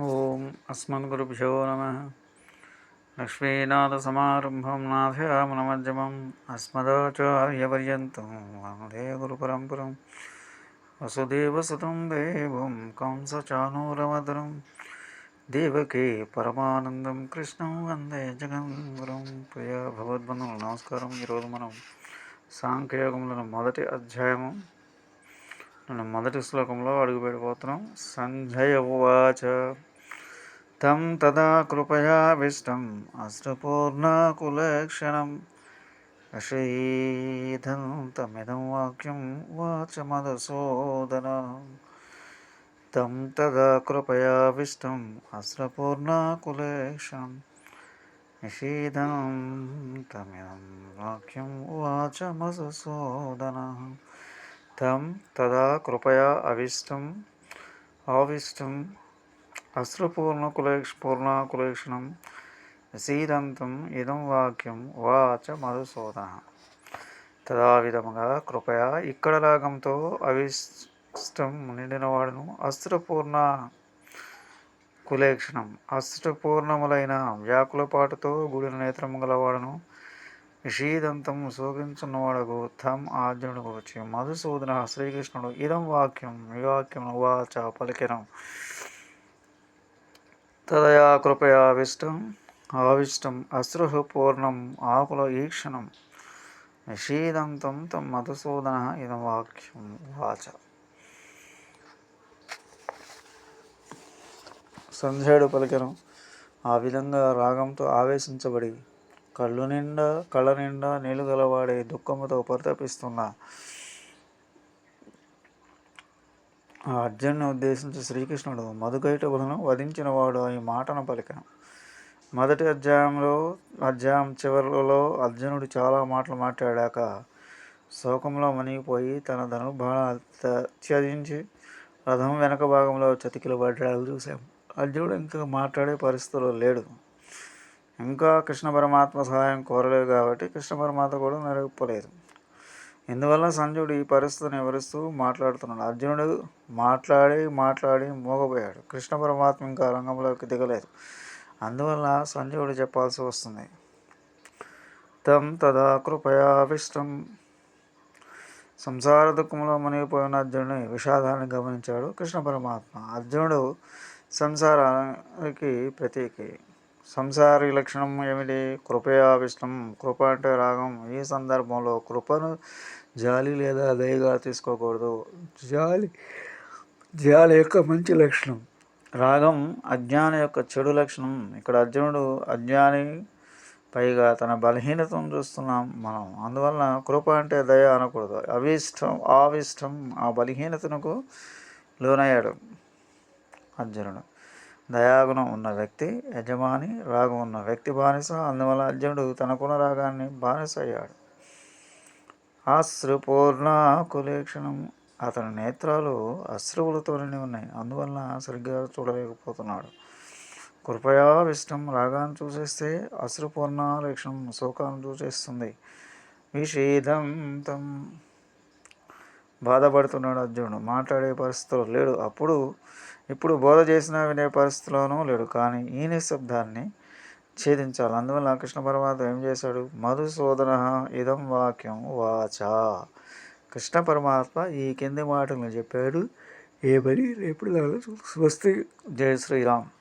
ఓం అస్మద్గురుభ్యో నమ. లక్ష్మీనాథసమారంభం నాథయామనమజ్జమం అస్మదాచార్యపర్యంతం వందే గురుపరంపరం. వసుదేవసుతం దేవం కంసచానూరమధురం. దేవకే పరమానందం కృష్ణం వందే జగన్గురం ప్రియ భగవద్బంధువులు నమస్కారం. ఈరోజు మనం సాంఖ్యయోగంలో మొదటి అధ్యాయము మనం మొదటి శ్లోకంలో అడుగుపెడిపోతున్నాం సంజయ ఉవాచ. తం తదా కృపయావిష్టం అశ్రుపూర్ణకులక్షణం అశీధం తమిదం వాక్యం వాచమదసోదన తం తదా కృపయావిష్టం అశ్రపూర్ణకులేక్షణం నిషీధం తమిదం వాక్యం వాచమసోదన తం తదా కృపయా అశ్రుపూర్ణ కులేక్ష అశ్రుపూర్ణకులేక్ష పూర్ణకులేక్షణం సీదంతం ఇదం వాక్యం వాచ మధుసూదన. తదా విధముగా కృపయా ఇక్కడ రాగంతో అవిష్టం నిండినవాడును. అస్త్రపూర్ణ కులేక్షణం అస్త్రపూర్ణములైన వ్యాకులపాటుతో గుడిన నేత్రము గలవాడును. విషీదంతం శోకించున్నవాడకు తమ్ ఆర్జునుడు వచ్చి మధుసూదన శ్రీకృష్ణుడు ఇదం వాక్యం ఈ వాక్యం వాచ పలికినం. తదయా కృపయావిష్టం ఆవిష్టం అశ్రు పూర్ణం ఆకుల ఈక్షణం నిషీదంతం తం మధుసూదన ఇదం వాక్యం వాచ. సంధ్యాడు పలికరం ఆ విధంగా రాగంతో ఆవేశించబడి కళ్ళు నిండా కళ్ళ నిండా నీళ్ళు గలవాడే దుఃఖముతో పరితపిస్తున్న ఆ అర్జునుని ఉద్దేశించి శ్రీకృష్ణుడు మధుకైటవులను వధించినవాడు ఈ మాటను పలికను. మొదటి అధ్యాయంలో అధ్యాయం చివరిలో అర్జునుడు చాలా మాటలు మాట్లాడాక శోకంలో మునిగిపోయి తన ధనుర్బాణాలు త్యజించి రథం వెనక భాగంలో చతికిలు పడ్డాడు చూసాం అర్జునుడు ఇంకా మాట్లాడే పరిస్థితుల్లో లేడు. ఇంకా కృష్ణ పరమాత్మ సహాయం కోరలేదు కాబట్టి కృష్ణ పరమాత్మ కూడా నెరవేర్పలేదు ఇందువల్ల సంజయుడు ఈ పరిస్థితిని వివరిస్తూ మాట్లాడుతున్నాడు? అర్జునుడు మాట్లాడి మాట్లాడి మోగపోయాడు. కృష్ణ పరమాత్మ ఇంకా రంగంలోకి దిగలేదు. అందువల్ల సంజయుడు చెప్పాల్సి వస్తుంది. తం తదా కృపయావిష్టం సంసార దుఃఖంలో మునిగిపోయిన అర్జునుని విషాదాన్ని గమనించాడు కృష్ణ పరమాత్మ. అర్జునుడు సంసారానికి ప్రతీకి. సంసారి లక్షణం ఏమిటి? కృపయావిష్టం కృప అంటే రాగం. ఈ సందర్భంలో కృపను జాలి లేదా దయగా తీసుకోకూడదు. జాలి జాలి యొక్క మంచి లక్షణం. రాగం అజ్ఞాన యొక్క చెడు లక్షణం. ఇక్కడ అర్జునుడు అజ్ఞాని పైగా తన బలహీనతను చూస్తున్నాం మనం. అందువలన కృప అంటే దయ అనకూడదు. అవిష్టం ఆవిష్టం ఆ బలహీనతకు లోనయ్యాడు అర్జునుడు. దయాగుణం ఉన్న వ్యక్తి యజమాని రాగం ఉన్న వ్యక్తి బానిస అందువల్ల అర్జునుడు తనకున్న రాగాన్ని బానిస అయ్యాడు అశ్రుపూర్ణ కులేక్షణం. అతని నేత్రాలు అశ్రువులతో నిండి ఉన్నాయి. అందువలన సరిగ్గా చూడలేకపోతున్నాడు. కృపయా విష్టం రాగాన్ని చూసేస్తే అశ్రుపూర్ణ లక్షణం శోకాన్ని చూసేస్తుంది. విషేదం తం బాధపడుతున్నాడు అర్జునుడు. మాట్లాడే పరిస్థితులు లేడు. అప్పుడు ఇప్పుడు బోధ చేసిన వినే పరిస్థితిలోనూ లేడు. కానీ ఈ నిశ్శబ్దాన్ని ఛేదించాలి. అందువల్ల కృష్ణ పరమాత్మ ఏం చేశాడు? మధుసూదన ఇదం వాక్యం వాచా. కృష్ణ పరమాత్మ ఈ కింది మాటలను చెప్పాడు. ఏ పని ఎప్పుడు స్వస్తి. జయ శ్రీరామ్.